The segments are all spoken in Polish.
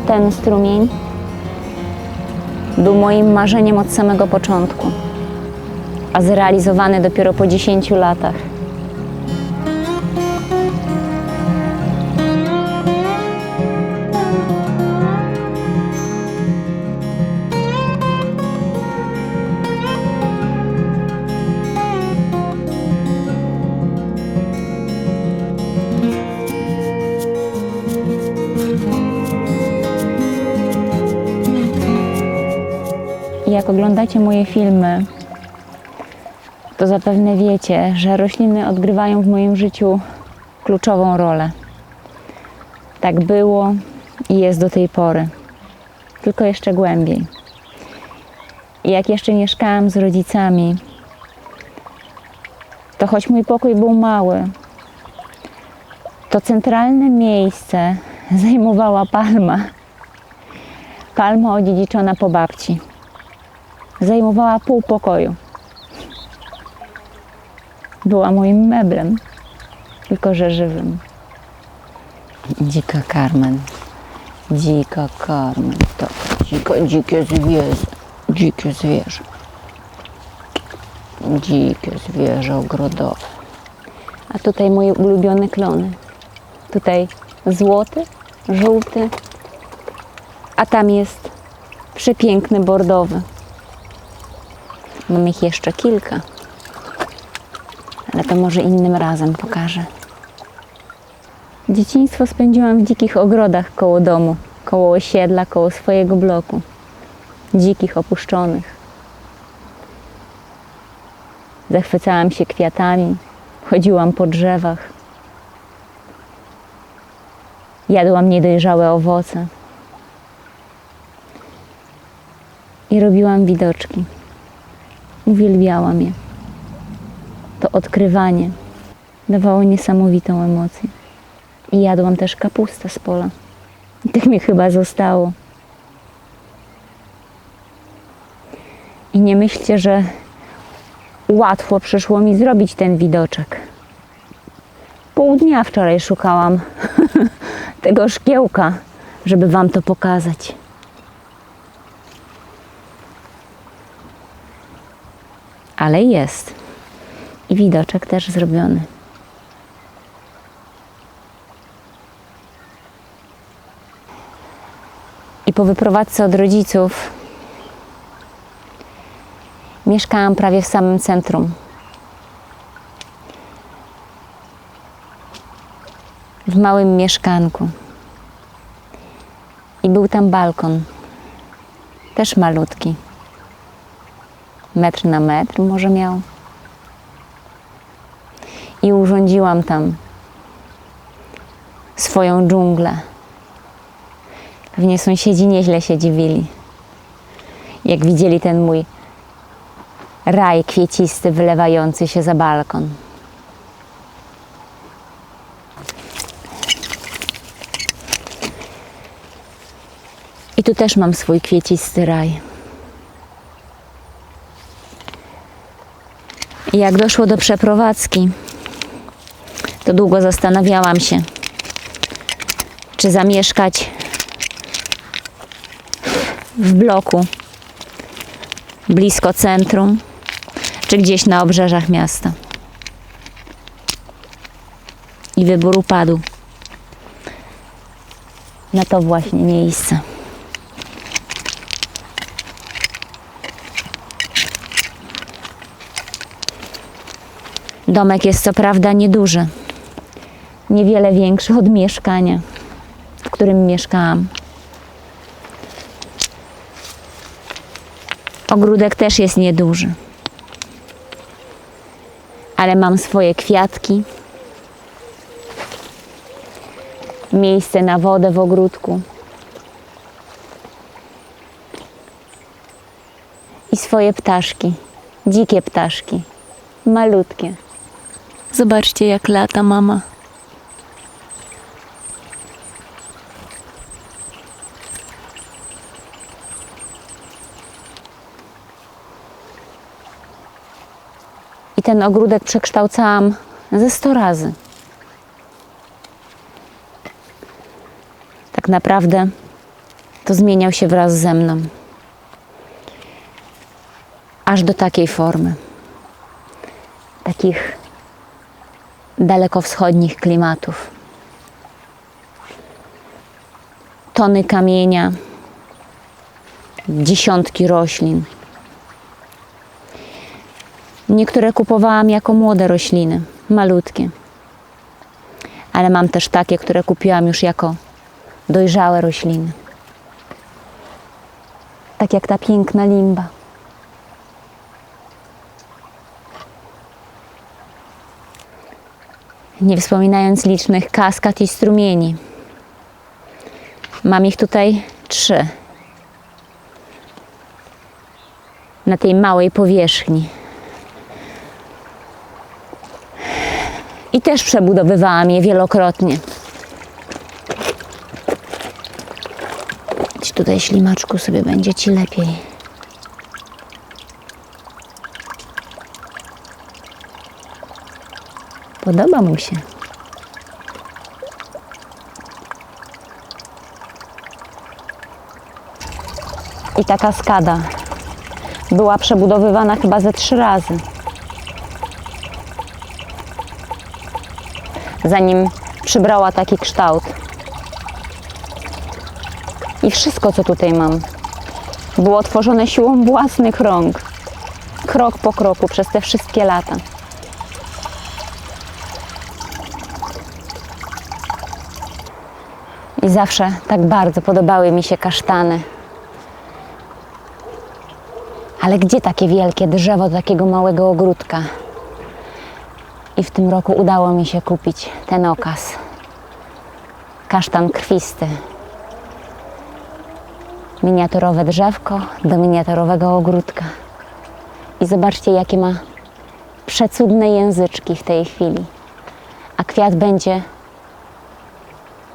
ten strumień był moim marzeniem od samego początku, a zrealizowany dopiero po 10 latach. Jak oglądacie moje filmy, to zapewne wiecie, że rośliny odgrywają w moim życiu kluczową rolę. Tak było i jest do tej pory, tylko jeszcze głębiej. Jak jeszcze mieszkałam z rodzicami, to choć mój pokój był mały, to centralne miejsce zajmowała palma. Palma odziedziczona po babci zajmowała pół pokoju. Była moim meblem, tylko że żywym. Dzika Carmen. Dzika Carmen. To dziko, dzikie zwierzę. Dzikie zwierzę. Dzikie zwierzę ogrodowe. A tutaj moje ulubione klony. Tutaj złoty, żółty, a tam jest przepiękny bordowy. Mam ich jeszcze kilka, ale to może innym razem pokażę. Dzieciństwo spędziłam w dzikich ogrodach koło domu, koło osiedla, koło swojego bloku. Dzikich, opuszczonych. Zachwycałam się kwiatami, chodziłam po drzewach. Jadłam niedojrzałe owoce. I robiłam widoczki. Uwielbiałam je. To odkrywanie dawało niesamowitą emocję. I jadłam też kapustę z pola. I tak mi chyba zostało. I nie myślcie, że łatwo przyszło mi zrobić ten widoczek. Pół dnia wczoraj szukałam tego szkiełka, żeby Wam to pokazać. Ale jest. I widoczek też zrobiony. I po wyprowadzce od rodziców mieszkałam prawie w samym centrum. W małym mieszkanku. I był tam balkon, też malutki metr na metr może miał. I urządziłam tam swoją dżunglę. Pewnie sąsiedzi nieźle się dziwili, jak widzieli ten mój raj kwiecisty wylewający się za balkon. I tu też mam swój kwiecisty raj. Jak doszło do przeprowadzki, to długo zastanawiałam się, czy zamieszkać w bloku blisko centrum, czy gdzieś na obrzeżach miasta. I wybór upadł na to właśnie miejsce. Domek jest co prawda nieduży, niewiele większy od mieszkania, w którym mieszkałam. Ogródek też jest nieduży, ale mam swoje kwiatki, miejsce na wodę w ogródku. I swoje ptaszki, dzikie ptaszki, malutkie. Zobaczcie, jak lata mama. I ten ogródek przekształcałam ze 100 razy. Tak naprawdę to zmieniał się wraz ze mną. Aż do takiej formy. Takich dalekowschodnich klimatów. Tony kamienia, dziesiątki roślin. Niektóre kupowałam jako młode rośliny, malutkie. Ale mam też takie, które kupiłam już jako dojrzałe rośliny. Tak jak ta piękna limba. Nie wspominając licznych kaskad i strumieni. Mam ich tutaj trzy. Na tej małej powierzchni. I też przebudowywałam je wielokrotnie. Idź tutaj, ślimaczku, sobie będzie ci lepiej. Podoba mu się. I ta kaskada była przebudowywana chyba ze trzy razy. Zanim przybrała taki kształt. I wszystko, co tutaj mam, było tworzone siłą własnych rąk. Krok po kroku przez te wszystkie lata. I zawsze tak bardzo podobały mi się kasztany. Ale gdzie takie wielkie drzewo do takiego małego ogródka? I w tym roku udało mi się kupić ten okaz. Kasztan krwisty. Miniaturowe drzewko do miniaturowego ogródka. I zobaczcie, jakie ma przecudne języczki w tej chwili. A kwiat będzie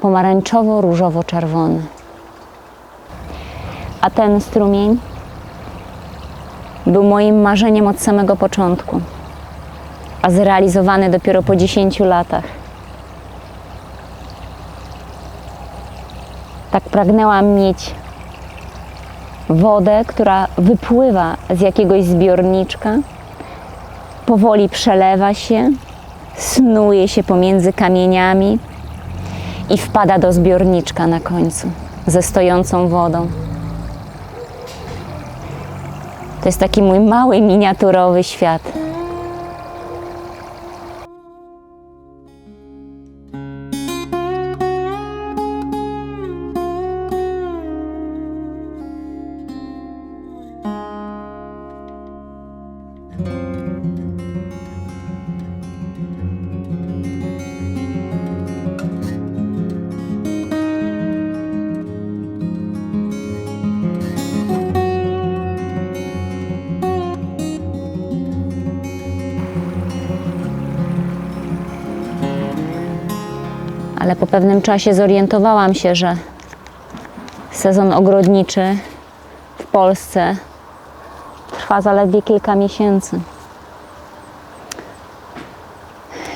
pomarańczowo-różowo-czerwony. A ten strumień był moim marzeniem od samego początku, a zrealizowany dopiero po 10 latach. Tak pragnęłam mieć wodę, która wypływa z jakiegoś zbiorniczka, powoli przelewa się, snuje się pomiędzy kamieniami i wpada do zbiorniczka na końcu ze stojącą wodą. To jest taki mój mały, miniaturowy świat. Po pewnym czasie zorientowałam się, że sezon ogrodniczy w Polsce trwa zaledwie kilka miesięcy.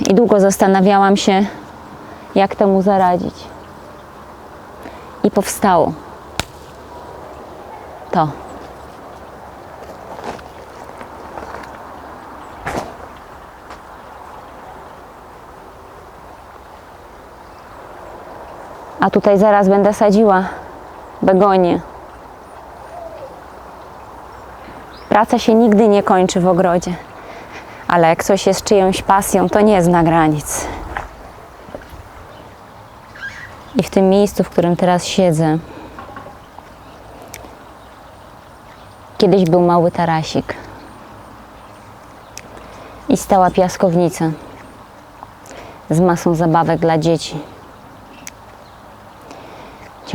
I długo zastanawiałam się, jak temu zaradzić. I powstało to. A tutaj zaraz będę sadziła begonię. Praca się nigdy nie kończy w ogrodzie, ale jak coś jest czyjąś pasją, to nie zna granic. I w tym miejscu, w którym teraz siedzę, kiedyś był mały tarasik i stała piaskownica z masą zabawek dla dzieci.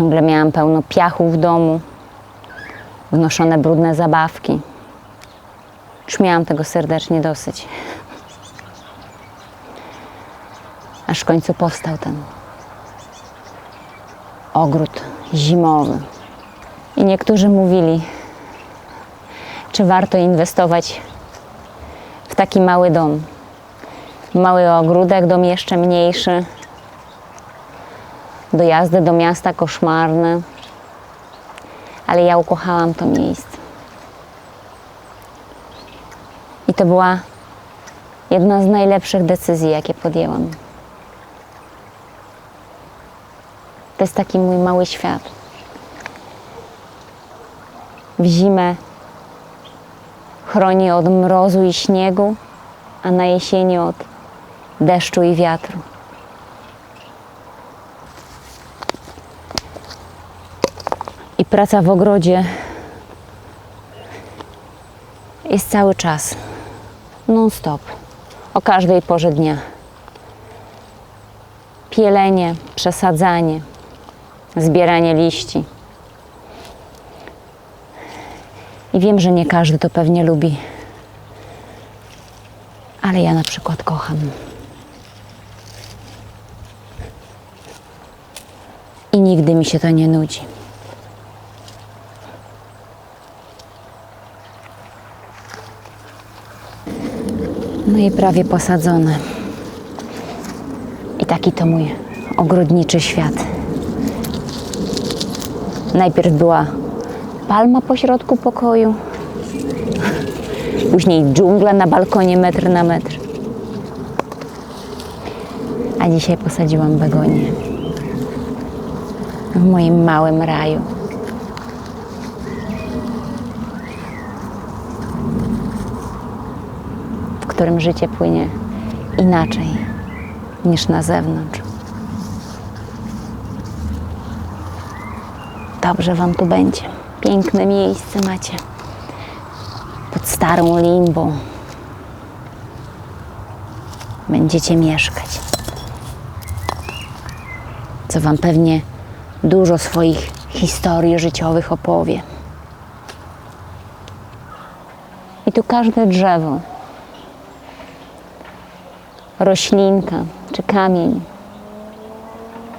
Ciągle miałam pełno piachu w domu, wnoszone brudne zabawki. Już miałam tego serdecznie dosyć. Aż w końcu powstał ten ogród zimowy. I niektórzy mówili, czy warto inwestować w taki mały dom. Mały ogródek, dom jeszcze mniejszy, dojazdy do miasta koszmarne, ale ja ukochałam to miejsce. I to była jedna z najlepszych decyzji, jakie podjęłam. To jest taki mój mały świat. W zimę chroni od mrozu i śniegu, a na jesieni od deszczu i wiatru. Praca w ogrodzie jest cały czas, non-stop, o każdej porze dnia. Pielenie, przesadzanie, zbieranie liści. I wiem, że nie każdy to pewnie lubi, ale ja na przykład kocham. I nigdy mi się to nie nudzi. No i prawie posadzone. I taki to mój ogrodniczy świat. Najpierw była palma pośrodku pokoju, później dżungla na balkonie metr na metr. A dzisiaj posadziłam begonię w moim małym raju. Którym życie płynie inaczej niż na zewnątrz. Dobrze Wam tu będzie. Piękne miejsce macie. Pod starą limbą. Będziecie mieszkać. Co Wam pewnie dużo swoich historii życiowych opowie. I tu każde drzewo, roślinka czy kamień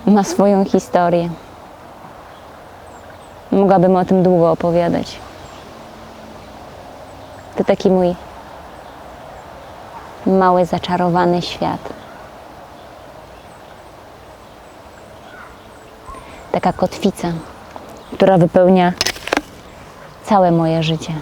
ma swoją historię. Mogłabym o tym długo opowiadać. To taki mój mały, zaczarowany świat. Taka kotwica, która wypełnia całe moje życie.